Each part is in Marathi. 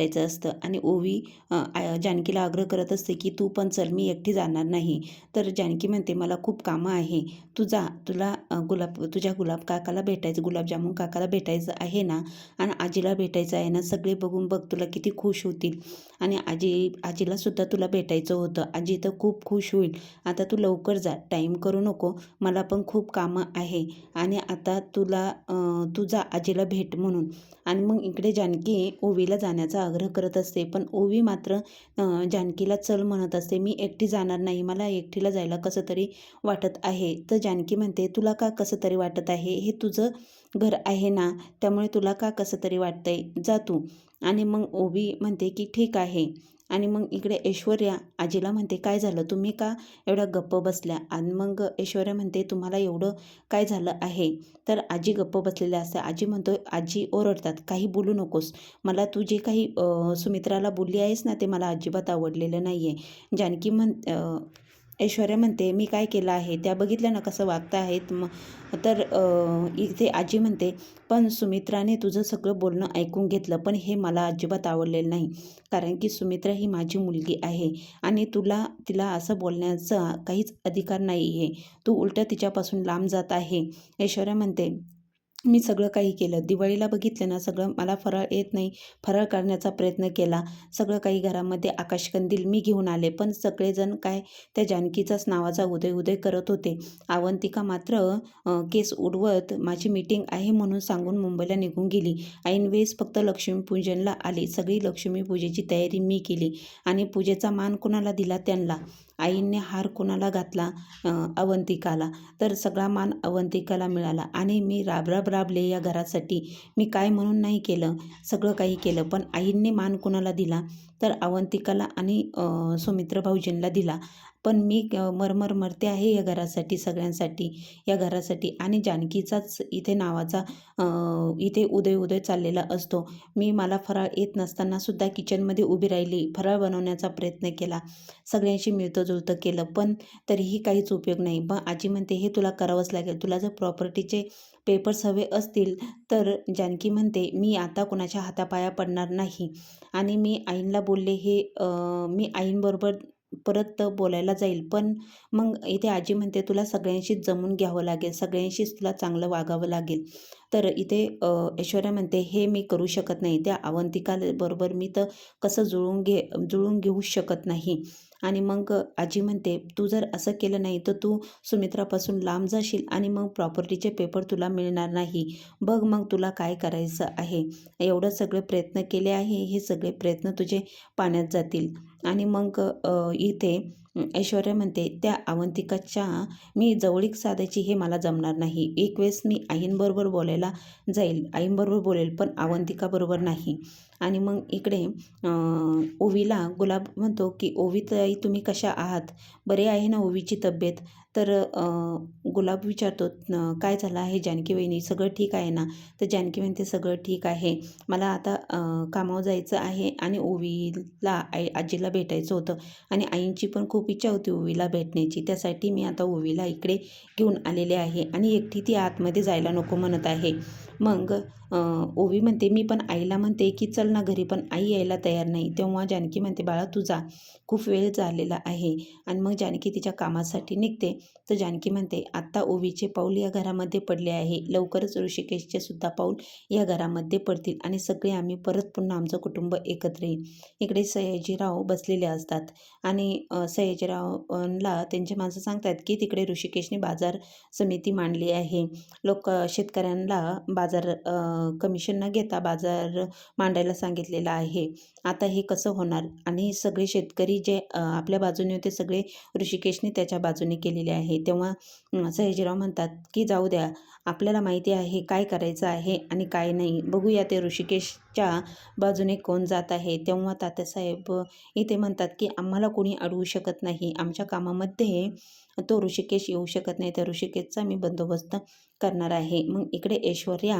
जायचं असतं. आणि ओवी जानकीला आग्रह करत असते की तू पण चल मी एकटी जाणार नाही. तर जानकी म्हणते मला खूप कामं आहे. तू जा. तुला गुलाब तुझ्या गुलाब काकाला भेटायचं गुलाबजामुन काकाला भेटायचं आहे ना? आणि आजीला भेटायचं आहे ना? सगळे बघून बघ तुला किती खुश होतील. आणि आजी आजीलासुद्धा तुला भेटायचं होतं. आजी तर खूप खुश होईल. आता तू लवकर जा. टाईम करू नको. मला पण खूप कामं आहे. आणि आता तुला तुझा तू जा आजीला भेट म्हणून. आणि मग इकडे जानकी ओवीला जाण्याचा आग्रह करत असते. पण ओवी मात्र जानकीला चल म्हणत असते. मी एकटी जाणार नाही. मला एकटीला जायला कसं तरी वाटत आहे. तर जानकी म्हणते तुला का कसं तरी वाटत आहे? हे तुझं घर आहे ना? त्यामुळे तुला का कसं तरी वाटतंय? जा तू. आणि मग ओवी म्हणते की ठीक आहे. आणि मग इकडे ऐश्वर्या आजीला म्हणते काय झालं? तुम्ही का एवढ्या गप्प बसल्या? आणि मग ऐश्वर्या म्हणते तुम्हाला एवढं काय झालं आहे? तर आजी गप्प बसलेल्या असते. आजी म्हणतो आजी ओरडतात काही बोलू नकोस. मला तू जे काही सुमित्राला बोलली आहेस ना ते मला अजिबात आवडलेलं नाही आहे जानकी म्हण ऐश्वर्या म्हणते मी काय केलं आहे? त्या बघितल्या ना कसं वागता आहेत? मग तर इथे आजी म्हणते पण सुमित्राने तुझं सगळं बोलणं ऐकून घेतलं पण हे मला अजिबात आवडलेलं नाही. कारण की सुमित्रा ही माझी मुलगी आहे आणि तुला तिला असं बोलण्याचा काहीच अधिकार नाही आहे तू उलटं तिच्यापासून लांब जात आहे. ऐश्वर्या म्हणते मी सगळं काही केलं. दिवाळीला बघितलं ना सगळं मला फराळ येत नाही. फराळ करण्याचा प्रयत्न केला. सगळं काही घरामध्ये आकाशकंदील मी घेऊन आले. पण सगळेजण काय त्या जानकीचाच नावाचा उदय उदय करत होते. अवंतिका मात्र केस उडवत माझी मीटिंग आहे म्हणून सांगून मुंबईला निघून गेली. ऐनवेळेस फक्त लक्ष्मीपूजनला आली. सगळी लक्ष्मीपूजेची तयारी मी केली आणि पूजेचा मान कोणाला दिला? त्यांना. आईने हार कोणाला घातला? अवंतिकाला. तर सगळा मान अवंतिकाला मिळाला. आणि मी राबराब राबले या घरासाठी. मी काय म्हणून नाही केलं? सगळं काही केलं. पण आईंनी मान कोणाला दिला? तर अवंतिकाला आणि सुमित्र भाऊजींना दिला. पण मी मरमर मरते आहे या घरासाठी सगळ्यांसाठी. या घरासाठी. आणि जानकीचाच इथे नावाचा इथे उदय उदय चाललेला असतो. मी मला फराळ येत नसतानासुद्धा किचनमध्ये उभी राहिली. फराळ बनवण्याचा प्रयत्न केला. सगळ्यांशी मिळतो जुळतं केलं पण तरीही काहीच उपयोग नाही. मग आजी म्हणते हे तुला करावंच लागेल. तुला जर प्रॉपर्टीचे पेपर्स हवे असतील तर जानकी म्हणते मी आता कोणाच्या हातापाया पडणार नाही. आणि मी आईंला बोलले हे मी आईंबरोबर परत बोलायला जाईल. पण मग इथे आजी म्हणते तुला सगळ्यांशीच जमून घ्यावं लागेल. सगळ्यांशीच तुला चांगलं वागावं लागेल. तर इथे ऐश्वर्या म्हणते हे मी करू शकत नाही. त्या अवंतिकाबरोबर मी तर कसं जुळून घे जुळून घेऊ शकत नाही. आणि मग आजी म्हणते तू जर असं केलं नाही तर तू सुमित्रापासून लांब जाशील आणि मग प्रॉपर्टीचे पेपर तुला मिळणार नाही. बघ मग तुला काय करायचं आहे. एवढं सगळे प्रयत्न केले आहे हे सगळे प्रयत्न तुझे पाण्यात जातील. आणि मग इथे ऐश्वर्या म्हणते त्या अवंतिकाच्या मी जवळीक साधायची हे मला जमणार नाही. एक वेळेस मी आईंबरोबर बोलायला जाईल. आईंबरोबर बोलेल पण अवंतिकाबरोबर नाही. आणि मग इकडे ओवीला गुलाब म्हणतो की ओवी तर ताई तुम्ही कशा आहात? बरे आहे ना ओवीची तब्येत? तर गुलाब विचारतो काय झालं आहे जानकी वहिनी? सगळं ठीक आहे ना? तर जानकी म्हणते सगळं ठीक आहे. मला आता कामावर जायचं आहे आणि ओवीला आई आजीला भेटायचं होतं आणि आईंची पण खूप इच्छा होती ओवीला भेटण्याची. त्यासाठी मी आता ओवीला इकडे घेऊन आलेले आहे आणि एकटी ती आतमध्ये जायला नको म्हणत आहे. मग ओवी म्हणते मी पण आईला म्हणते की चल ना घरी पण आई यायला तयार नाही. तेव्हा जानकी म्हणते बाळा तू जा. खूप वेळ झालेला आहे. आणि मग जानकी तिच्या कामासाठी निघते. तर जानकी म्हणते आत्ता ओवीचे पाऊल या घरामध्ये पडले आहे. लवकरच ऋषिकेशचे सुद्धा पाऊल या घरामध्ये पडतील आणि सगळे आम्ही परत पुन्हा आमचं कुटुंब एकत्र येईल इकडे सयाजीराव बसलेले असतात आणि सयाजीरावला त्यांचे माणसं सांगतात की तिकडे ऋषिकेशने बाजार समिती मांडली आहे. लोक शेतकऱ्यांना बाजार कमिशन न घेता बाजार मांडायला सांगितलेला आहे. आता हे कसं होणार? आणि सगळे शेतकरी जे आपल्या बाजूने होते सगळे ऋषिकेशने त्याच्या बाजूने केलेले आहे. तेव्हा अ, सयाजीराव म्हणतात की जाऊ द्या आपल्याला माहिती आहे काय करायचं आहे आणि काय नाही. बघूया ते ऋषिकेशच्या बाजूने कोण जात आहे. तेव्हा तात्यासाहेब इथे म्हणतात की आम्हाला कोणी अडवू शकत नाही. आमच्या कामामध्ये तो ऋषिकेश येऊ शकत नाही. तर ऋषिकेशचा मी बंदोबस्त करणार आहे. मग इकडे ऐश्वर्या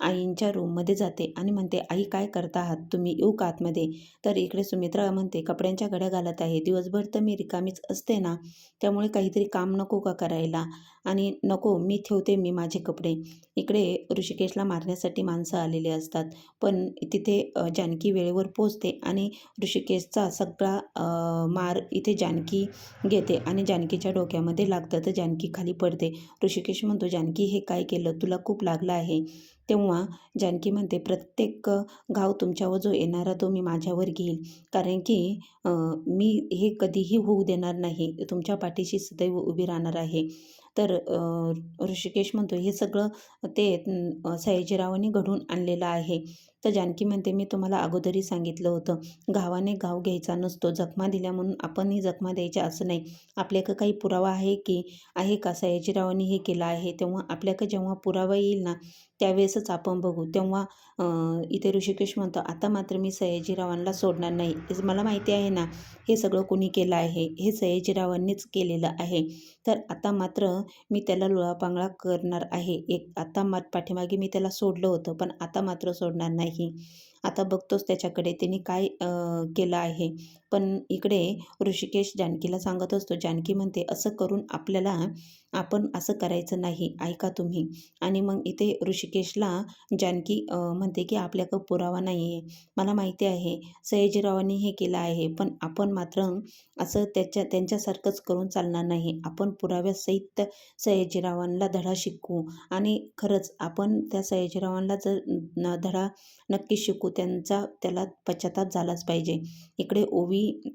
आईंच्या रूममध्ये जाते आणि म्हणते आई काय करता आहात? तुम्ही येऊ का आतमध्ये? तर इकडे सुमित्रा म्हणते कपड्यांच्या घड्या घालत आहे. दिवसभर तर मी रिकामीच असते ना? त्यामुळे काहीतरी काम नको का करायला? आणि नको मी ठेवते मी माझे कपडे. इकडे ऋषिकेशला मारण्यासाठी माणसं आलेली असतात. पण तिथे जानकी वेळेवर पोचते आणि ऋषिकेशचा सगळा मार इथे जानकी घेते आणि जानकीच्या डोक्यामध्ये लागतं तर जानकी खाली पडते. ऋषिकेश म्हणतो जानकी हे काय केलं? तुला खूप लागलं आहे. तेव्हा जानकी म्हणते प्रत्येक घाव तुमच्यावर जो येणारा तो मी माझ्यावर घेईल. कारण की मी हे कधीही होऊ देणार नाही. तुमच्या पाठीशी सदैव उभी राहणार आहे. तर ऋषिकेश म्हणतो हे सगळं ते सयाजीरावांनी घडून आणलेलं आहे. तर जानकी म्हणते मी तुम्हाला अगोदरही सांगितलं होतं. घावाने घाव घ्यायचा नसतो. जखमा दिल्या म्हणून आपणही जखमा द्यायच्या असं नाही. आपल्याकडं काही पुरावा आहे की आहे का? सयाजीरावांनी हे केलं आहे. तेव्हा आपल्याकडं जेव्हा पुरावा येईल ना त्यावेळेसच आपण बघू. तेव्हा इथे ऋषिकेश म्हणतो आता मात्र मी सयाजीरावांना सोडणार नाही. हेच मला माहिती आहे ना हे सगळं कोणी केलं आहे? हे सयाजीरावांनीच केलेलं आहे. तर आता मात्र मी त्याला लोळापांगळा करणार आहे. एक आता मात पाठीमागे मी त्याला सोडलं होतं पण आता मात्र सोडणार नाही. आता बघतोच त्याच्याकडे त्यांनी काय केलं आहे? पण इकडे ऋषिकेश जानकीला सांगत असतो जानकी म्हणते असं करून आपल्याला आपण असं करायचं नाही ऐका तुम्ही. आणि मग इथे ऋषिकेशला जानकी म्हणते की आपल्याकडं पुरावा नाही आहे मला माहिती आहे सयाजीरावांनी हे केलं आहे पण आपण मात्र असं त्याच्या त्यांच्यासारखंच करून चालणार नाही. आपण पुराव्यासहित सयाजीरावांना धडा शिकवू आणि खरंच आपण त्या सयाजीरावांना जर न धडा नक्की शिकू त्यांचा त्याला पश्चाताप झालाच पाहिजे. इकडे ओवी मी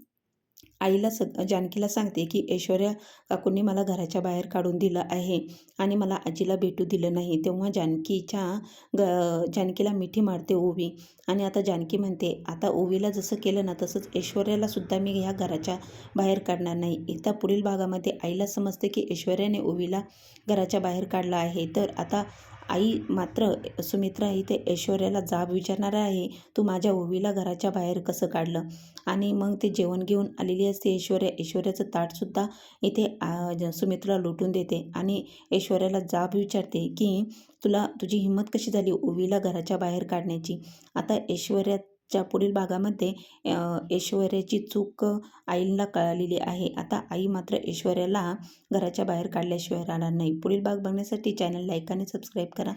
आईला सग जानकीला सांगते की ऐश्वर्या काकूंनी मला घराच्या बाहेर काढून दिलं आहे आणि मला आजीला भेटू दिलं नाही तेव्हा जानकीच्या ग जानकीला मिठी मारते ओवी आणि आता जानकी म्हणते आता ओवीला जसं केलं ना तसंच ऐश्वर्यालासुद्धा मी ह्या घराच्या बाहेर काढणार नाही एकदा पुढील भागामध्ये आईला समजते की ऐश्वर्याने ओवीला घराच्या बाहेर काढलं आहे. तर आता आई मात्र सुमित्रा इथे ऐश्वर्याला जाब विचारणार आहे. तू माझ्या ओवीला घराच्या बाहेर कसं काढलं? आणि मग ते जेवण घेऊन आलेली असते. ऐश्वर्या ऐश्वर्याचं ताटसुद्धा इथे सुमित्रा लुटून देते आणि ऐश्वर्याला जाब विचारते की तुला तुझी हिंमत कशी झाली ओवीला घराच्या बाहेर काढण्याची? आता च्या पुढील भागामध्ये ऐश्वर्याची चूक आईला कळालेली आहे. आता आई मात्र ऐश्वर्याला घराच्या बाहेर काढल्याशिवाय राहणार नाही. पुढील भाग बघण्यासाठी चॅनल लाईक आणि सबस्क्राईब करा.